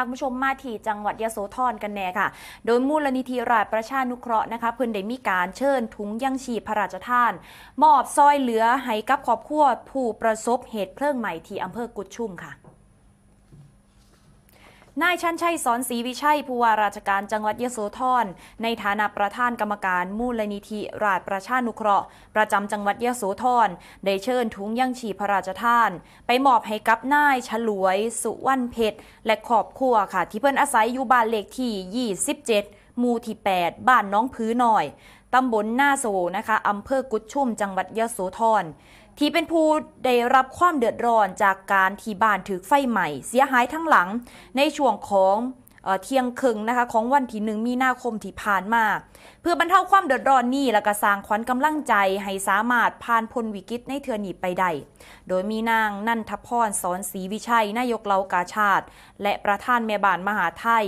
าคุณผู้ชมมาที่จังหวัดยโสธรกันแน่ค่ะ โดยมูลนิธิราชประชานุเคราะห์นะคะเพิ่นได้มีการเชิญถุงยังชีพพระราชทาน มอบซอยเหลือให้กับครอบครัวผู้ประสบเหตุเพลิงไหม้ที่อำเภอกุดชุ่มค่ะ นายชันชัยสอนศรีวิชัยผู้ว่าราชการจังหวัดยโสธรในฐานะประธานกรรมการมูลนิธิราชประชานุเคราะห์ ประจำจังหวัดยโสธรได้เชิญทุงยังชีพพระราชทาน ไปมอบให้กับนายฉลวย สุวรรณเพชรและครอบครัวค่ะ ที่เพิ่นอาศัยอยู่บ้านเลขที่ 27 หมู่ที่ 8 บ้านน้องพื้นหน่อย ตำบลหน้าโซนะคะอำเภอกุดชุ่มจังหวัดยะโสธรที่เป็นผู้ได้รับความเดือดร้อนจากการที่บ้านถือไฟใหม่ เสียหายทั้งหลังในช่วงของเที่ยงครึ่งนะคะของวันที่หนึ่งมีนาคมที่ผ่านมา เพื่อบรรเทาความเดือดร้อนนี้และก็สร้างขวัญกำลังใจให้สามารถผ่านพ้นวิกฤตในเทือนีไปได้ โดยมีนางนันทพรสอนศรีวิชัยนายกเหลากาชาติ และประธานแม่บ้านมหาไทย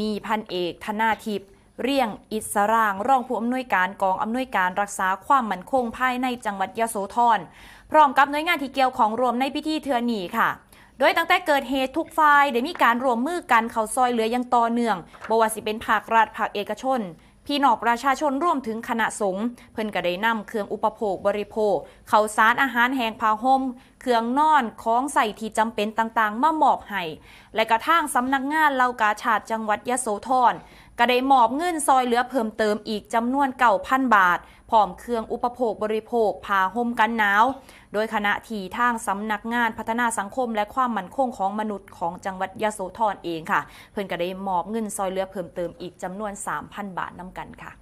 มีพันเอกธนาทิพย์ เรียงอิสรางรองผู้อำนวยการกองอำนวยการรักษาความมั่นคงภายในจังหวัดยโสธรพร้อมกับหน่วยงานที่เกี่ยวของรวมในพิธีเทือนีค่ะโดยตั้งแต่เกิดเหตุทุกฝ่ายได้มีการรวมมือกันเข้าซอยเหลืออยังต่อเนื่องบว่าสิเป็นภาครัฐภาคเอกชน พี่น้องประชาชนร่วมถึงคณะสงฆ์เพิ่นก็ได้นำเครื่องอุปโภคบริโภคเข้าสารอาหารแห้งผ้าห่มเครื่องนอนของใส่ที่จำเป็นต่างๆ มามอบให้และกระทั่งสำนักงานเหล่ากาชาติจังหวัดยโสธร ก็ได้มอบเงินซอยเหลือเพิ่มเติมอีกจำนวนเก่าพันบาทพร้อมเครื่องอุปโภคบริโภคผ้าห่มกันหนาว โดยคณะทีทางสำนักงานพัฒนาสังคมและความมั่นคงของมนุษย์ของจังหวัดยะโสธรเองค่ะ เพิ่นก็ได้มอบเงินซอยเหลือเพิ่มเติมอีกจำนวน 3,000 บาทนำกันค่ะ